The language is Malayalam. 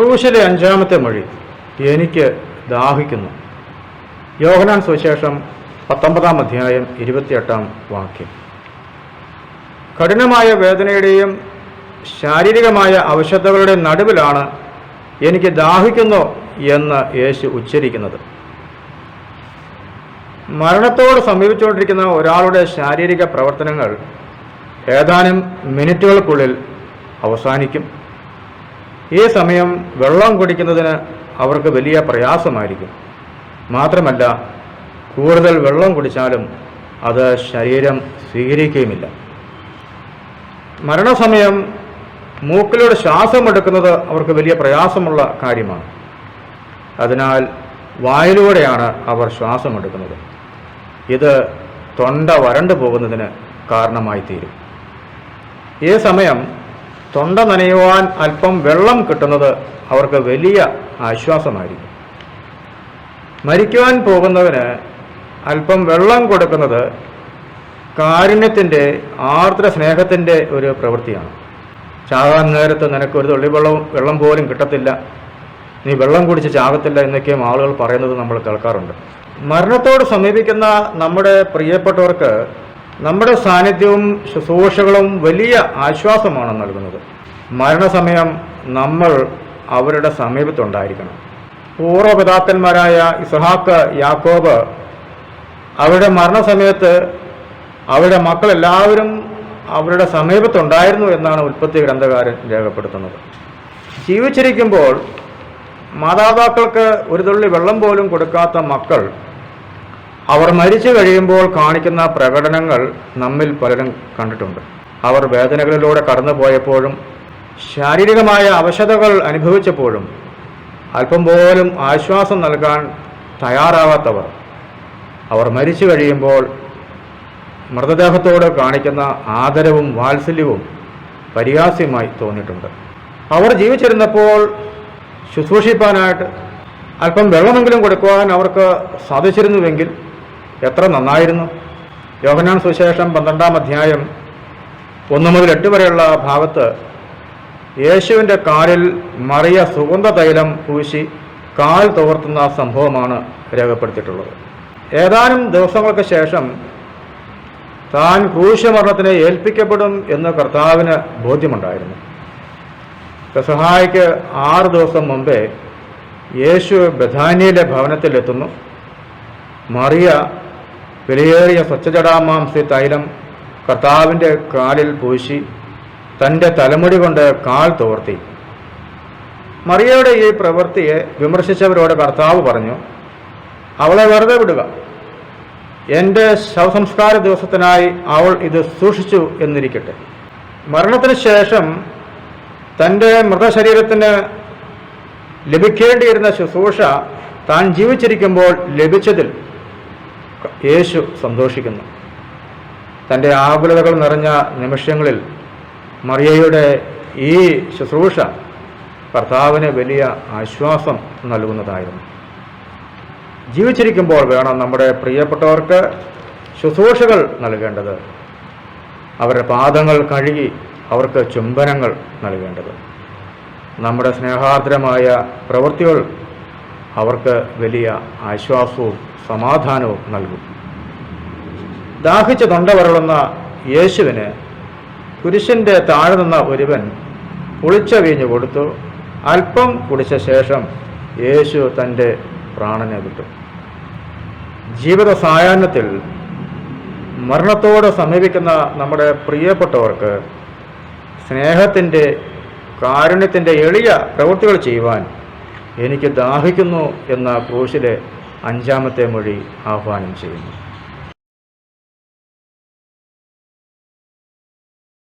ക്രൂശിലെ അഞ്ചാമത്തെ മൊഴി എനിക്ക് ദാഹിക്കുന്നു. യോഹനാൻ സുവിശേഷം പത്തൊമ്പതാം അധ്യായം ഇരുപത്തിയെട്ടാം വാക്യം. കഠിനമായ വേദനയുടെയും ശാരീരികമായ അവശതകളുടെ നടുവിലാണ് എനിക്ക് ദാഹിക്കുന്നു എന്ന് യേശു ഉച്ചരിക്കുന്നത്. മരണത്തോട് സമീപിച്ചുകൊണ്ടിരിക്കുന്ന ഒരാളുടെ ശാരീരിക പ്രവർത്തനങ്ങൾ ഏതാനും മിനിറ്റുകൾക്കുള്ളിൽ അവസാനിക്കും. ഈ സമയം വെള്ളം കുടിക്കുന്നതിന് അവർക്ക് വലിയ പ്രയാസമായിരിക്കും. മാത്രമല്ല കൂടുതൽ വെള്ളം കുടിച്ചാലും അത് ശരീരം സ്വീകരിക്കുകയുമില്ല. മരണസമയം മൂക്കിലൂടെ ശ്വാസം എടുക്കുന്നത് അവർക്ക് വലിയ പ്രയാസമുള്ള കാര്യമാണ്. അതിനാൽ വായിലൂടെയാണ് അവർ ശ്വാസം എടുക്കുന്നത്. ഇത് തൊണ്ട വരണ്ടു പോകുന്നതിന് കാരണമായി തീരും ഈ സമയം തൊണ്ട നനയുവാൻ അല്പം വെള്ളം കിട്ടുന്നത് അവർക്ക് വലിയ ആശ്വാസമായിരിക്കും. മരിക്കുവാൻ പോകുന്നവന് അല്പം വെള്ളം കൊടുക്കുന്നത് കാരുണ്യത്തിന്റെ ആർദ്ര സ്നേഹത്തിന്റെ ഒരു പ്രവൃത്തിയാണ്. ചാകാൻ നേരത്ത് നിനക്ക് ഒരു തുള്ളി വെള്ളവും വെള്ളം പോലും കിട്ടത്തില്ല. നീ വെള്ളം കുടിച്ച് ചാകത്തില്ല എന്നൊക്കെയും ആളുകൾ പറയുന്നത് നമ്മൾ കേൾക്കാറുണ്ട്. മരണത്തോട് സമീപിക്കുന്ന നമ്മുടെ പ്രിയപ്പെട്ടവർക്ക് നമ്മുടെ സാന്നിധ്യവും ശുശ്രൂഷകളും വലിയ ആശ്വാസമാണ് നൽകുന്നത്. മരണസമയം നമ്മൾ അവരുടെ സമീപത്തുണ്ടായിരിക്കണം. പൂർവപിതാക്കന്മാരായ ഇസഹാക്ക് യാക്കോബ് അവരുടെ മരണസമയത്ത് അവരുടെ മക്കളെല്ലാവരും അവരുടെ സമീപത്തുണ്ടായിരുന്നു എന്നാണ് ഉൽപ്പത്തി ഗ്രന്ഥകാരൻ രേഖപ്പെടുത്തുന്നത്. ജീവിച്ചിരിക്കുമ്പോൾ മാതാപിതാക്കൾക്ക് ഒരു തുള്ളി വെള്ളം പോലും കൊടുക്കാത്ത മക്കൾ അവർ മരിച്ചു കഴിയുമ്പോൾ കാണിക്കുന്ന പ്രകടനങ്ങൾ നമ്മിൽ പലരും കണ്ടിട്ടുണ്ട്. അവർ വേദനകളിലൂടെ കടന്നുപോയപ്പോഴും ശാരീരികമായ അവശതകൾ അനുഭവിച്ചപ്പോഴും അല്പം പോലും ആശ്വാസം നൽകാൻ തയ്യാറാവാത്തവർ. അവർ മരിച്ചു കഴിയുമ്പോൾ മൃതദേഹത്തോട് കാണിക്കുന്ന ആദരവും വാത്സല്യവും പരിഹാസ്യമായി തോന്നിയിട്ടുണ്ട്. അവർ ജീവിച്ചിരുന്നപ്പോൾ ശുശ്രൂഷിപ്പാനായിട്ട് അല്പം വെള്ളമെങ്കിലും കൊടുക്കുവാൻ അവർക്ക് സാധിച്ചിരുന്നുവെങ്കിൽ എത്ര നന്നായിരുന്നു? യോഹനാൻ സുശേഷം പന്ത്രണ്ടാം അധ്യായം ഒന്ന് മുതൽ എട്ട് വരെയുള്ള ഭാഗത്ത് യേശുവിന്റെ കാലിൽ മറിയ സുഗന്ധ തൈലം പൂശി കാൽ തോർത്തുന്ന സംഭവമാണ് രേഖപ്പെടുത്തിയിട്ടുള്ളത്. ഏതാനും ദിവസങ്ങൾക്ക് ശേഷം താൻ ക്രൂശമരണത്തിന് ഏൽപ്പിക്കപ്പെടും എന്ന് കർത്താവിന് ബോധ്യമുണ്ടായിരുന്നു. സഹായിക്ക് ആറ് ദിവസം മുമ്പേ യേശു ബഥാനിയിലെ ഭവനത്തിലെത്തുന്നു മറിയ വിലയേറിയ സ്വച്ഛജടാമാംസി തൈലം കർത്താവിന്റെ കാലിൽ പൂശി തന്റെ തലമുടി കൊണ്ട് കാൽ തോർത്തി. മറിയയുടെ ഈ പ്രവൃത്തിയെ വിമർശിച്ചവരോട് കർത്താവ് പറഞ്ഞു അവളെ വെറുതെ വിടുക. എന്റെ ശവസംസ്കാര ദിവസത്തിനായി അവൾ ഇത് സൂക്ഷിച്ചു എന്നിരിക്കട്ടെ. മരണത്തിന് ശേഷം തന്റെ മൃതശരീരത്തിന് ലഭിക്കേണ്ടിയിരുന്ന ശുശ്രൂഷ താൻ ജീവിച്ചിരിക്കുമ്പോൾ ലഭിച്ചതിൽ യേശു സന്തോഷിക്കുന്നു. തന്റെ ആകുലതകൾ നിറഞ്ഞ നിമിഷങ്ങളിൽ മറിയയുടെ ഈ ശുശ്രൂഷ കർത്താവിന് വലിയ ആശ്വാസം നൽകുന്നതായിരുന്നു. ജീവിച്ചിരിക്കുമ്പോൾ വേണം നമ്മുടെ പ്രിയപ്പെട്ടവർക്ക് ശുശ്രൂഷകൾ നൽകേണ്ടത്. അവരുടെ പാദങ്ങൾ കഴുകി അവർക്ക് ചുംബനങ്ങൾ നൽകേണ്ടത്. നമ്മുടെ സ്നേഹാർദ്രമായ പ്രവൃത്തികൾ അവർക്ക് വലിയ ആശ്വാസവും സമാധാനവും നൽകും. ദാഹിച്ച് തൊണ്ട വരളുന്ന യേശുവിന് കുരിശിന്റെ താഴെ നിന്ന ഒരുവൻ പുളിച്ച വീഞ്ഞു കൊടുത്തു. അല്പം കുടിച്ച ശേഷം യേശു തന്റെ പ്രാണനെ വിട്ടു. ജീവിത സായാഹ്നത്തിൽ മരണത്തോട് സമീപിക്കുന്ന നമ്മുടെ പ്രിയപ്പെട്ടവർക്ക് സ്നേഹത്തിന്റെ കാരുണ്യത്തിന്റെ എളിയ പ്രവൃത്തികൾ ചെയ്യുവാൻ എനിക്ക് ദാഹിക്കുന്നു എന്ന ക്രൂശിലെ അഞ്ചാമത്തെ മൊഴി ആഹ്വാനം ചെയ്യുന്നു.